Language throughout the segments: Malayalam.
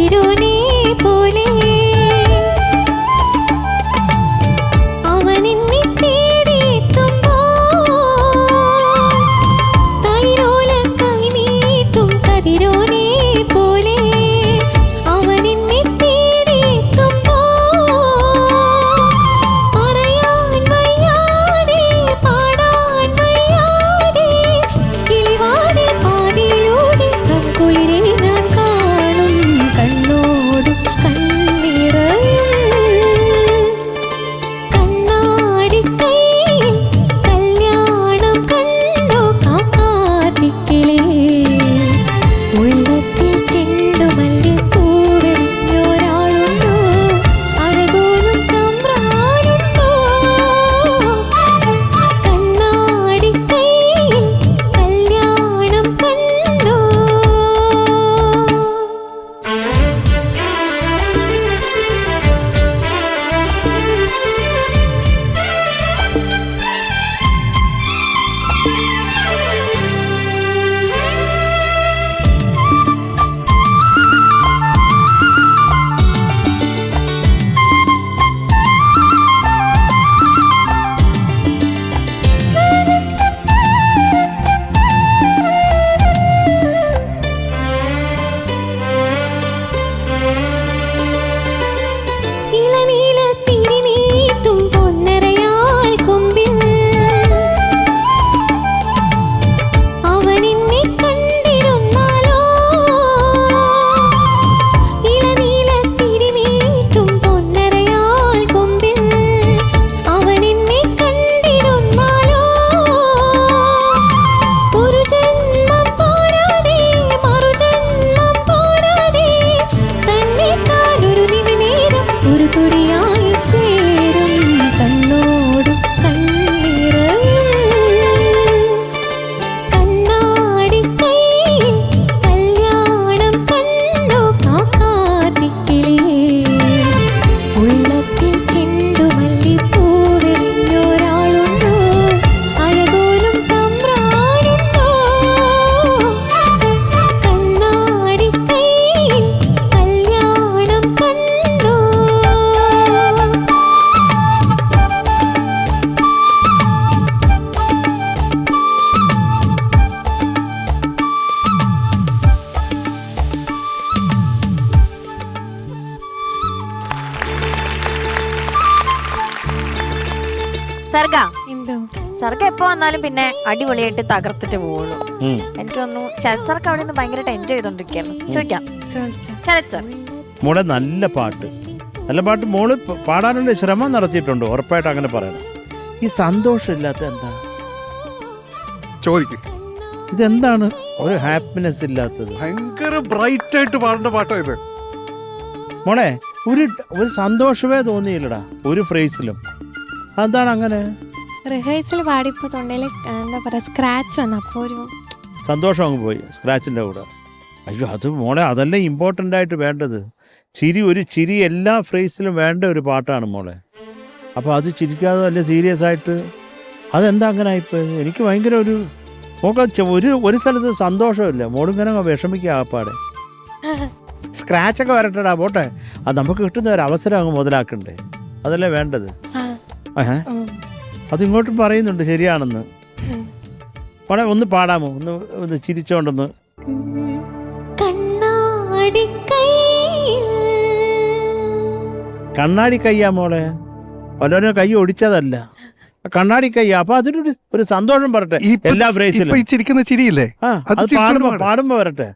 കൈനീട്ടും സർഗ എപ്പോ വന്നാലും പിന്നെ അടിപൊളിയായിട്ട് തകർത്തിട്ട് പോവുള്ളൂ എനിക്ക് തോന്നുന്നു ശരത് സർക്ക് അവിടെ നിന്ന് ഭയങ്കരമായിട്ട് എൻജോയ് ചെയ്തോണ്ടിരിക്കുകയാണ്. ചോദിക്കാം. ശരത് സർ മോളെ നല്ല പാട്ട്. നല്ല പാട്ട് മോൾ പാടാനുള്ള ശ്രമം നടത്തിയിട്ടുണ്ട് ഉറപ്പായിട്ട് അങ്ങനെ പറയണം. ഈ സന്തോഷമില്ലാത്ത എന്താ? ചോദിക്കും. ഇതെന്താണ്? ഒരു ഹാപ്പിനെസ് ഇല്ലാത്തത്. ഭയങ്കര ബ്രൈറ്റ് ആയിട്ട് പാടേണ്ട പാട്ടാ ഇത്. മോളെ ഒരു ഒരു സന്തോഷമേ തോന്നിയില്ലടാ ഒരു ഫ്രേസിലും അതാണ് അങ്ങനെ? റിഹേഴ്സൽ പാടിയപ്പോൾ തൊണ്ടയിൽ എന്താ പറയുക സ്ക്രാച്ച് വന്നു. അപ്പോൾ ഒരു സന്തോഷം അങ്ങ് പോയി സ്ക്രാച്ചിന്റെ കൂടെ. അയ്യോ അത് മോളെ അതല്ലേ ഇമ്പോർട്ടന്റ് ആയിട്ട് വേണ്ടത്? ചിരി ഒരു ചിരി എല്ലാ ഫ്രേസിലും വേണ്ട ഒരു പാട്ടാണ് മോളെ. അപ്പോൾ അത് ചിരിക്കാതെ അല്ല സീരിയസ് ആയിട്ട് അതെന്താ അങ്ങനെ ആയിപ്പോയത് എനിക്ക് ഭയങ്കര ഒരു മോക്ക ഒരു ഒരു സ്ഥലത്ത് സന്തോഷമില്ല. മോളിങ്ങനെ വിഷമിക്കുക ആപ്പാടെ സ്ക്രാച്ചൊക്കെ വരട്ടടാ പോട്ടെ. അത് നമുക്ക് കിട്ടുന്ന ഒരു അവസരം അങ്ങ് മുതലാക്കണ്ടേ. അതല്ലേ വേണ്ടത്? ഏഹ്. അതിങ്ങോട്ടും പറയുന്നുണ്ട് ശരിയാണെന്ന്. പാടാ ഒന്ന് പാടാമോ? ഒന്ന് ഒന്ന് ചിരിച്ചോണ്ടൊന്ന്. കണ്ണാടി കയ്യാ മോളെ? ഓരോരോ കൈ ഒടിച്ചതല്ല. കണ്ണാടി കയ്യാ. അപ്പൊ അതിനൊരു ഒരു സന്തോഷം പറട്ടെ ഇപ്പൊ എല്ലാ ഫ്രേസിലും ചിരിക്കുന്ന ചിരിയില്ലേ? പാടുമ്പോ പാട്. പാടുമ്പോ വരട്ടെ.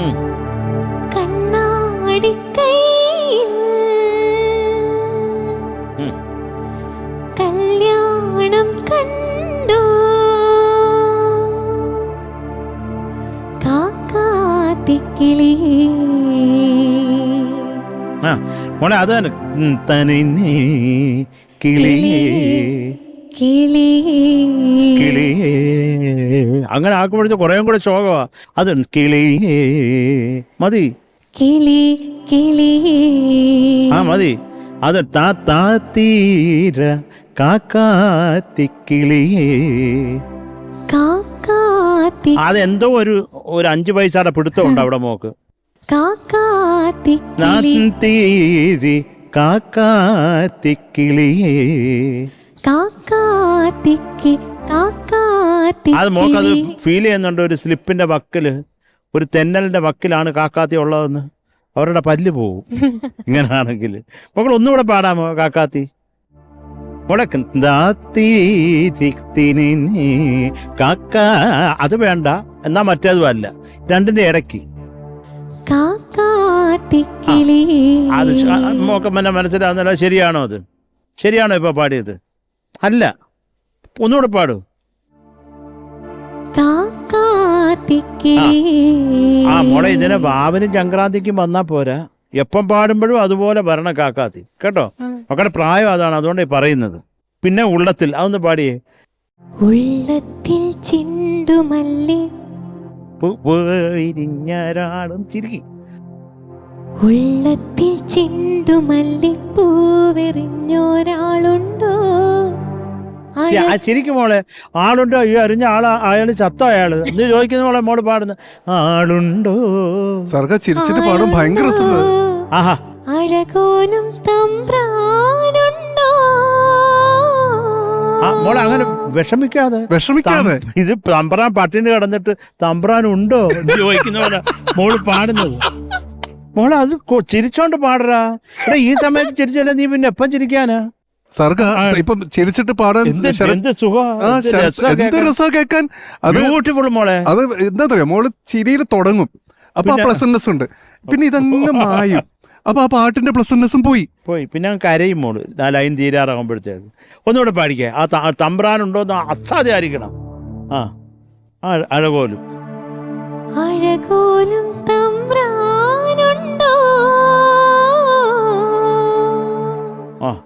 ഉം. മോളെ അത് തന്നെ. കിളി കിളി കിളിയേ. കിളി. കിളിയേ. അങ്ങനെ ആക്കുമ്പോഴത്തെ കുറേ കൂടെ ശോകമാ. അത് കിളിയേ. മതി. കിളി കിളി. ആ മതി. അത് താ താത്തീര തീര കാക്കാത്തിക്കിളിയേ കാക്കാത്തി. അതെന്തോ ഒരു ഒരു അഞ്ച് പൈസയുടെ പിടുത്തമുണ്ട് അവിടെ മോക്ക്. കാക്കാത്തിക്കിളി. കാക്കാത്തിക്കിളിയേ കാക്കാത്തിക്കി കാക്കാത്തി അത് മോക്കത് ഫീൽ ചെയ്യുന്നുണ്ട്. ഒരു സ്ലിപ്പിന്റെ വക്കിൽ ഒരു തെന്നലിന്റെ വക്കിലാണ് കാക്കാത്തി ഉള്ളതെന്ന്. അവരുടെ പല്ല് പോവും. ഇങ്ങനെയാണെങ്കിൽ മക്കൾ ഒന്നുകൂടെ പാടാമോ കാക്കാത്തി? കാക്ക അത് വേണ്ട. എന്നാ മറ്റേതും അല്ല. രണ്ടിന്റെ ഇടയ്ക്ക്. അത് പിന്നെ മനസ്സിലാവുന്നില്ല ശരിയാണോ അത്? ശരിയാണോ ഇപ്പൊ പാടിയത്? അല്ല. ഒന്നുകൂടെ പാടൂ. ആ മോളെ ഇതിനെ വാവിനും സംക്രാന്തിക്കും വന്നാ പോരാ. എപ്പം പാടുമ്പോഴും അതുപോലെ വരണം കാക്കാത്തി. കേട്ടോ? മക്കളുടെ പ്രായം അതാണ് അതുകൊണ്ട് പറയുന്നത്. പിന്നെ ഉള്ളത്തിൽ അതൊന്ന് പാടിയേ. ഉള്ളത്തിൽ ചിണ്ടുമല്ലി പു- പോയിരിഞ്ഞൊരാളും ചിരിക്കി ഉള്ളത്തിൽ ചിണ്ടുമല്ലിപ്പൂവെറിഞ്ഞൊരാളുണ്ടോ ചി- ആ ചിരിക്കും മോളെ. ആളുണ്ടോ? അയ്യോ അറിഞ്ഞ ആളാ അയാൾ ചത്ത അയാൾ? എന്ത് ചോദിക്കുന്ന മോളെ? മോൾ പാടുന്ന. ആളുണ്ടോ? സർഗ ചിരിച്ചിട്ട് പാടും ഭയങ്കര ആഹാ. അഴകോലും തമ്പ്രാനുണ്ടോ? മോളെ അങ്ങനെ വിഷമിക്കാതെ. വിഷമിക്കാതെ? ഇത് തമ്പ്രാൻ പട്ടിണി കിടന്നിട്ട് തമ്പ്രാൻ ഉണ്ടോ? എന്ന് ചോദിക്കുന്ന പോലെ മോൾ പാടുന്നത്. മോളെ അത് ചിരിച്ചോണ്ട് പാടറാ. എടാ ഈ സമയത്ത് ചിരിച്ചല്ലേ നീ പിന്നെ എപ്പം ചിരിക്കാനാ? സർഗ ഇപ്പം ചിരിച്ചിട്ട് പാടാൻ എന്ത് രസാ കേക്കാൻ. അത് ബ്യൂട്ടിഫുൾ മോളെ. അത് എന്താ പറയാ മോൾ ചിരിയിൽ തുടങ്ങും. അപ്പൊ ആ ഉണ്ട്. പിന്നെ ഇതങ്ങ് മായും. അപ്പൊ ആ പാട്ടിന്റെ പ്ലസന്റ്നെസ്സും പോയി. പോയി. പിന്നെ ഞാൻ കരയും മോൾ. ആ ലൈൻ തീരാറാകുമ്പോഴത്തേക്ക് ഒന്നുകൂടെ പാടിക്കേ. ആ തമ്പ്രാനുണ്ടോ എന്ന് അസാധ്യമായിരിക്കണം. ആ. ആ അഴകോലും. അഴകോലും തമ്പ്രാനുണ്ടോ? ആ.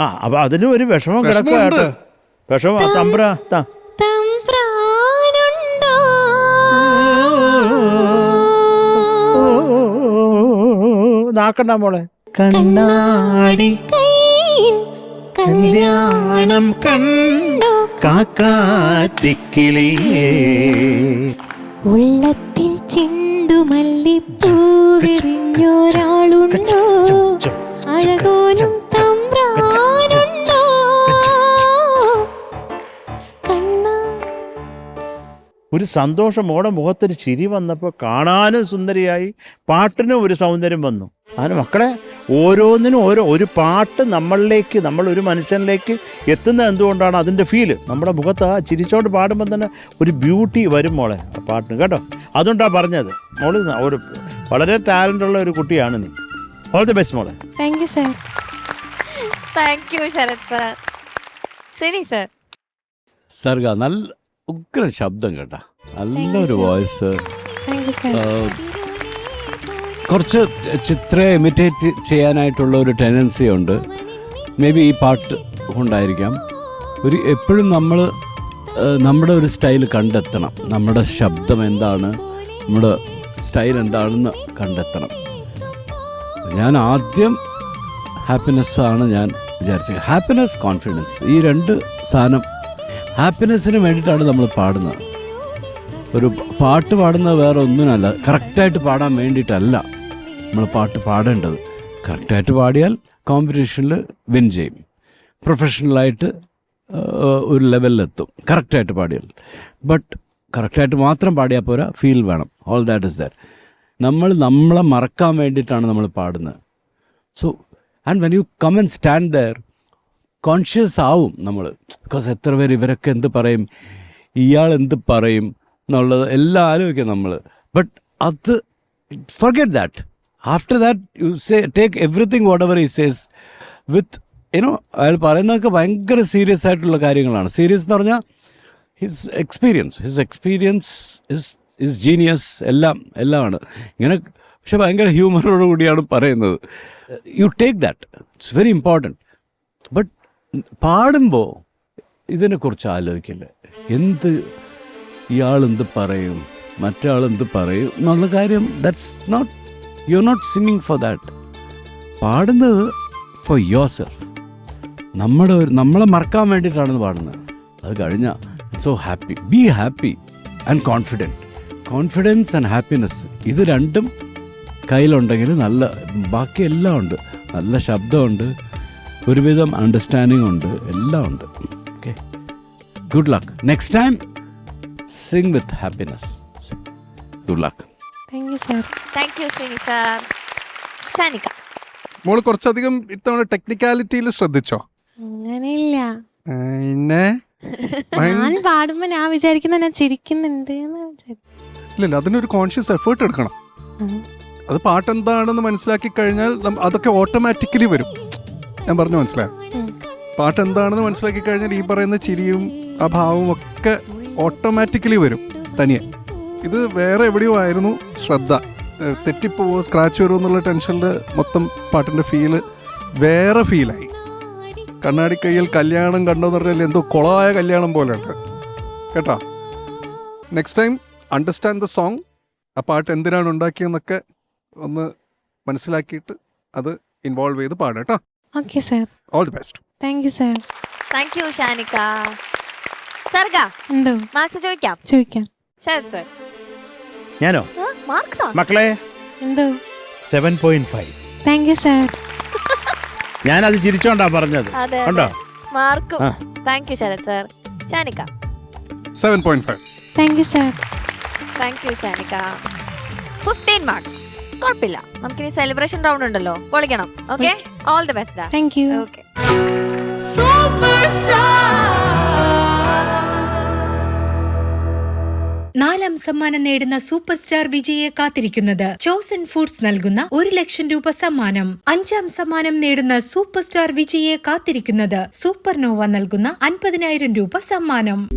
ആ അപ്പൊ അതിന് ഒരു വിഷമം കിടക്കുക വിഷമം തമ്പ്ര നാക്കണ്ട മോളെ കണ്ണാടി കല്യാണം കണ്ടു കാക്കാത്തിക്കിളിയേ ഉള്ളത്തിൽ ചിണ്ടുമല്ലിപ്പൂവെറിഞ്ഞൊരാളുണ്ടോ അഴകോലും തമ്പ്രാനുണ്ടോ ഒരു സന്തോഷം ഓടെ മുഖത്തൊരു ചിരി വന്നപ്പോൾ കാണാനും സുന്ദരിയായി പാട്ടിനും ഒരു സൗന്ദര്യം വന്നു. അങ്ങനെ മക്കളെ ഓരോന്നിനും ഓരോ ഒരു പാട്ട് നമ്മളിലേക്ക് നമ്മൾ ഒരു മനുഷ്യനിലേക്ക് എത്തുന്നത് എന്തുകൊണ്ടാണ് അതിന്റെ ഫീൽ നമ്മുടെ മുഖത്ത് ആ ചിരിച്ചോണ്ട് പാടുമ്പോൾ തന്നെ ഒരു ബ്യൂട്ടി വരും മോളെ ആ പാട്ടിന് കേട്ടോ. അതുകൊണ്ടാണ് പറഞ്ഞത്. മോൾ ഒരു വളരെ ടാലന്റ് ഉള്ള ഒരു കുട്ടിയാണ് നീ. ഓൾ ദി ബെസ്റ്റ് മോളെ. Thank you sir thank you Sarath sir ശരി സർ സർഗ നല്ല ഉഗ്ര ശബ്ദം കേട്ടാ. നല്ലൊരു വോയിസ് കുറച്ച് ചിത്രയെ ഇമിറ്റേറ്റ് ചെയ്യാനായിട്ടുള്ള ഒരു ടെൻഡൻസി ഉണ്ട്. മേ ബി ഈ പാട്ട് ഉണ്ടായിരിക്കാം ഒരു എപ്പോഴും നമ്മൾ നമ്മുടെ ഒരു സ്റ്റൈൽ കണ്ടെത്തണം. നമ്മുടെ ശബ്ദം എന്താണ് നമ്മുടെ സ്റ്റൈൽ എന്താണെന്ന് കണ്ടെത്തണം. ഞാൻ ആദ്യം ഹാപ്പിനെസ്സാണ് ഞാൻ വിചാരിച്ചത്. ഹാപ്പിനെസ് കോൺഫിഡൻസ് ഈ രണ്ട് സാധനം ഹാപ്പിനെസ്സിന് വേണ്ടിയിട്ടാണ് നമ്മൾ പാടുന്നത്. ഒരു പാട്ട് പാടുന്നത് വേറെ ഒന്നിനല്ല. കറക്റ്റായിട്ട് പാടാൻ വേണ്ടിയിട്ടല്ല നമ്മൾ പാട്ട് പാടേണ്ടത്. കറക്റ്റായിട്ട് പാടിയാൽ കോമ്പറ്റീഷനിൽ വിൻ ചെയ്യും. പ്രൊഫഷണലായിട്ട് ഒരു ലെവലിലെത്തും കറക്റ്റായിട്ട് പാടിയാൽ. ബട്ട് കറക്റ്റായിട്ട് മാത്രം പാടിയാൽ പോരാ ഫീൽ വേണം. ഓൾ ദാറ്റ് ഇസ് ദാറ്റ് നമ്മൾ നമ്മളെ മറക്കാൻ വേണ്ടിയിട്ടാണ് നമ്മൾ പാടുന്നത്. So and when you come and stand there conscious ആവും നമ്മൾ. ബിക്കോസ് എത്ര പേര് ഇവരൊക്കെ എന്ത് പറയും? ഇയാൾ എന്ത് പറയും? എന്നുള്ളത് എല്ലാം ആലോചിക്കും നമ്മൾ. ബട്ട് അത് forget that after that you say take everything whatever he says with you know അയാൾ പറയുന്നതൊക്കെ ഭയങ്കര സീരിയസ് ആയിട്ടുള്ള കാര്യങ്ങളാണ്. സീരിയസ് എന്ന് പറഞ്ഞാൽ his experience his experience is is genius എല്ലാം എല്ലാമാണ്. ഇങ്ങനെ പക്ഷെ ഭയങ്കര ഹ്യൂമറോട് കൂടിയാണ് പറയുന്നത്. You take that it's very important but പാടുമ്പോൾ ഇതിനെക്കുറിച്ച് ആലോചിക്കില്ല? എന്ത് ഇയാളെന്ത് പറയും മറ്റാളെന്ത് പറയും എന്നുള്ള കാര്യം that's not you are not singing for that പാടുന്നത് ഫോർ യുവർ സെൽഫ് നമ്മുടെ ഒരു നമ്മളെ മറക്കാൻ വേണ്ടിയിട്ടാണ് പാടുന്നത്. അത് കഴിഞ്ഞാൽ so happy be happy and confident confidence and happiness ഇത് രണ്ടും കയ്യിലുണ്ടെങ്കിൽ നല്ല ബാക്കിയെല്ലാം ഉണ്ട്. നല്ല ശബ്ദമുണ്ട്. ഒരുവിധം അണ്ടർസ്റ്റാൻഡിങ് ഉണ്ട് എല്ലാം ഉണ്ട്. Okay good luck next time sing with happiness good luck thank you sir thank you Sreeni sir Shanika മോൾ കുറച്ചധികം ഇത്തവണ ടെക്നിക്കാലിറ്റിയിൽ ശ്രദ്ധിച്ചോ? അങ്ങനെയില്ല. പിന്നെ ഞാൻ പാടുമ്പോ ഞാൻ വിചാരിക്കുന്ന ഞാൻ ചിരിക്കുന്നുണ്ട് ഇല്ലല്ല അതിനൊരു കോൺഷ്യസ് എഫേർട്ട് എടുക്കണം. അത് പാട്ട് എന്താണെന്ന് മനസ്സിലാക്കി കഴിഞ്ഞാൽ അതൊക്കെ ഓട്ടോമാറ്റിക്കലി വരും. ഞാൻ പറഞ്ഞു മനസ്സിലായി? പാട്ട് എന്താണെന്ന് മനസ്സിലാക്കി കഴിഞ്ഞാൽ ഈ പറയുന്ന ചിരിയും ആ ഭാവവും ഒക്കെ ഓട്ടോമാറ്റിക്കലി വരും തനിയെ. ഇത് വേറെ എവിടെയോ ആയിരുന്നു ശ്രദ്ധ. തെറ്റിപ്പോവോ സ്ക്രാച്ച് വരുമോ എന്നുള്ള ടെൻഷനിൽ മൊത്തം പാട്ടിന്റെ ഫീൽ വേറെ ഫീലായി കണ്ണാടി കയ്യിൽ കല്യാണം കണ്ടോന്ന് പറഞ്ഞാൽ എന്തോ കുളമായ കല്യാണം പോലെ ഉണ്ട് കേട്ടോ? Next time understand the song ആ പാട്ട് എന്തിനാണ് ഉണ്ടാക്കിയെന്നൊക്കെ ഒന്ന് മനസ്സിലാക്കിയിട്ട് അത് ഇൻവോൾവ് ചെയ്ത് പാടാം കേട്ടോ. Okay sir all the best thank you sir thank you Shanika Sarga എന്തോ? മാർക്സ് ചോദിക്കാം. ചോദിക്കാം. ശരത് സർ ഞാനോ? മാർക്ക് താ മക്കളെ? എന്തോ? Seven point five thank you sir ഞാനത് ചിരിച്ചോണ്ടാ പറഞ്ഞത്. അതെ ഉണ്ടോ? മാർക്ക് ആ. Thank you Sarath sir Shanika seven point five thank you sir thank you Shanika fifteen marks കുഴപ്പമില്ല. നമുക്കിനി സെലിബ്രേഷൻ റൗണ്ട് ഉണ്ടല്ലോ. പൊളിക്കണം. Okay all the best thank you okay നാലാം സമ്മാനം നേടുന്ന സൂപ്പർ സ്റ്റാർ വിജയെ കാത്തിരിക്കുന്നത് ചോസൻ ഫുഡ്സ് നൽകുന്ന ഒരു ലക്ഷം രൂപ സമ്മാനം. അഞ്ചാം സമ്മാനം നേടുന്ന സൂപ്പർ സ്റ്റാർ വിജയെ കാത്തിരിക്കുന്നത് സൂപ്പർ നോവ നൽകുന്ന അൻപതിനായിരം രൂപ സമ്മാനം.